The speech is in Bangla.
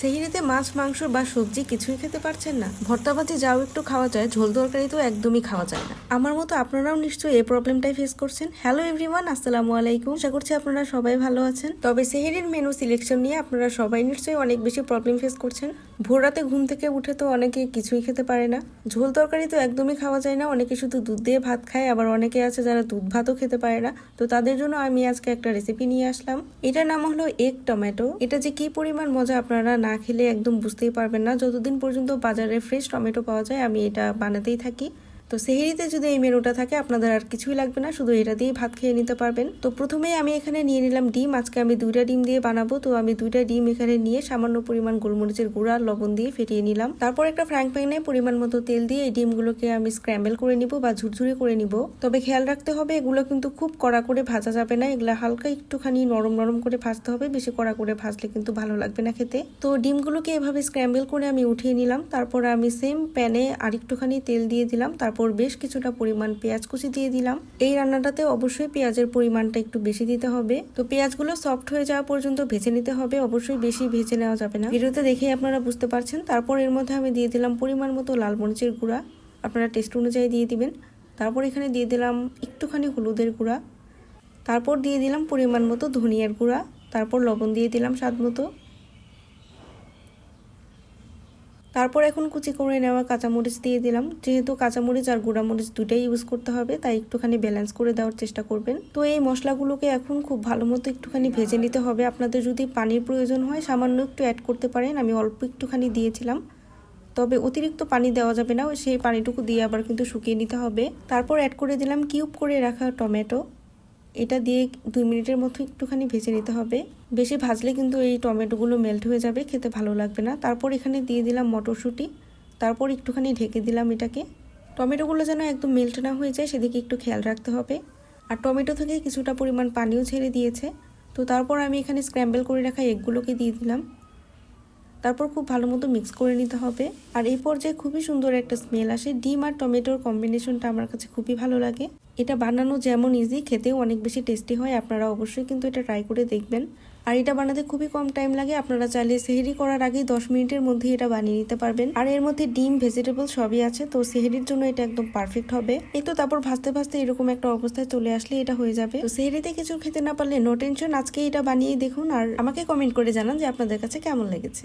সেহিরিতে মাছ, মাংস বা সবজি কিছুই খেতে পারছেন না। ভর্তা ভাজি যাও একটু খাওয়া যায়, ঝোল তরকারি তো একদমই খাওয়া যায় না। আমার মতো আপনারাও নিশ্চয়ই এই প্রবলেমটাই ফেস করছেন। হ্যালো এভরিওয়ান আসসালামু আলাইকুম। আশা করছি আপনারা সবাই ভালো আছেন। তবে সেহেরির মেনু সিলেকশন নিয়ে আপনারা সবাই নিশ্চয়ই অনেক বেশি প্রবলেম ফেস করছেন। ভোর রাতে ঘুম থেকে উঠে তো অনেকে কিছুই খেতে পারে না। ঝোল তরকারি তো একদমই খাওয়া যায় না, অনেকে শুধু দুধ দিয়ে ভাত খায়, আবার অনেকে আছে যারা দুধ ভাতও খেতে পারে না। তো তাদের জন্য আমি আজকে একটা রেসিপি নিয়ে আসলাম। এটার নাম হলো এগ টমেটো এটা যে কি পরিমাণ মজা আপনারা না খেলে একদম বুঝতেই পারবেন না। যতদিন পর্যন্ত বাজারে ফ্রেশ টমেটো পাওয়া যায়, আমি এটা বানাতেই থাকি। তো সেহেরিতে যদি এই মেনুটা থাকে, আপনাদের আর কিছুই লাগবে না, শুধু এটা দিয়ে ভাত খেয়ে নিতে পারবেন। তো প্রথমেই আমি এখানে নিয়ে নিলাম ডিম। আজকে আমি দুইটা ডিম দিয়ে বানাবো। তো আমি দুইটা ডিম এখানে নিয়ে সামান্য পরিমাণ গোলমরিচের গুঁড়া, লবণ দিয়ে ফেটিয়ে নিলাম। তারপর একটা ফ্রাইং প্যানে পরিমাণ মতো তেল দিয়ে এই ডিমগুলোকে আমি স্ক্র্যাম্বল করে নিব বা ঝুরঝুরে করে নিব। তবে খেয়াল রাখতে হবে, এগুলো কিন্তু খুব কড়া করে ভাজা যাবে না। এগুলো হালকা একটুখানি নরম নরম করে ভাজতে হবে। বেশি কড়া করে ভাজলে কিন্তু ভালো লাগবে না খেতে। তো ডিমগুলোকে এভাবে স্ক্র্যাম্বল করে আমি উঠিয়ে নিলাম। তারপর আমি সেম প্যানে আরেকটুখানি তেল দিয়ে দিলাম। তারপর বেশ কিছুটা পরিমাণ পেঁয়াজ কুচি দিয়ে দিলাম। এই রান্নাটাতে অবশ্যই পেঁয়াজের পরিমাণটা একটু বেশি দিতে হবে। তো পেঁয়াজগুলো সফট হয়ে যাওয়া পর্যন্ত ভেজে নিতে হবে। অবশ্যই বেশি ভেজে নেওয়া যাবে না। ভিডিওতে দেখেই আপনারা বুঝতে পারছেন। তারপর এর মধ্যে আমি দিয়ে দিলাম পরিমাণ মতো লাল মরিচের গুঁড়া। আপনারা টেস্ট অনুযায়ী দিয়ে দিবেন। তারপর এখানে দিয়ে দিলাম একটুখানি হলুদের গুঁড়া। তারপর দিয়ে দিলাম পরিমাণ মতো ধনিয়ার গুঁড়া। তারপর লবণ দিয়ে দিলাম স্বাদ মতো। তারপর এখন কুচি করে নেওয়া কাঁচামরিচ দিয়ে দিলাম। যেহেতু কাঁচামরিচ আর গুঁড়ামরিচ দুটাই ইউজ করতে হবে, তাই একটুখানি ব্যালেন্স করে দেওয়ার চেষ্টা করবেন। তো এই মশলাগুলোকে এখন খুব ভালো মতো একটুখানি ভেজে নিতে হবে। আপনাদের যদি পানির প্রয়োজন হয়, সামান্য একটু অ্যাড করতে পারেন। আমি অল্প একটুখানি দিয়েছিলাম। তবে অতিরিক্ত পানি দেওয়া যাবে না, সেই পানিটুকু দিয়ে আবার কিন্তু শুকিয়ে নিতে হবে। তারপর অ্যাড করে দিলাম কিউব করে রাখা টমেটো। এটা দিয়ে দুই মিনিটের মতো একটুখানি ভেজে নিতে হবে। বেশি ভাজলে কিন্তু এই টমেটোগুলো মেল্ট হয়ে যাবে, খেতে ভালো লাগবে না। তারপর এখানে দিয়ে দিলাম মটরশুঁটি। তারপর একটুখানি ঢেকে দিলাম এটাকে। টমেটোগুলো যেন একদম মেল্ট না হয়ে যায়, সেদিকে একটু খেয়াল রাখতে হবে। আর টমেটো থেকে কিছুটা পরিমাণ পানিও ছেড়ে দিয়েছে। তো তারপর আমি এখানে স্ক্র্যাম্বল করে রাখা এগগুলোকে দিয়ে দিলাম। তারপর খুব ভালো মতো মিক্স করে নিতে হবে। আর এই পর্যায়ে খুবই সুন্দর একটা স্মেল আসে। ডিম আর টমেটোর কম্বিনেশনটা আমার কাছে খুবই ভালো লাগে। এটা বানানো যেমন ইজি খেতেও অনেক বেশি টেস্টি হয়, আপনারা অবশ্যই কিন্তু এটা ট্রাই করে দেখবেন। আর এটা বানাতে খুবই কম টাইম লাগে, আপনারা চাইলে সেহেরি করার আগেই দশ মিনিটের মধ্যে এটা বানিয়ে নিতে পারবেন। আর এর মধ্যে ডিম ভেজিটেবল সবই আছে, তো সেহেরির জন্য এটা একদম পারফেক্ট হবে। এই তো তারপর ভাজতে ভাজতে এরকম একটা অবস্থায় চলে আসলে এটা হয়ে যাবে। তো সেহেরিতে কিছু খেতে না পারলে নো টেনশন আজকে এটা বানিয়ে দেখুন, আর আমাকে কমেন্ট করে জানান যে আপনাদের কাছে কেমন লেগেছে।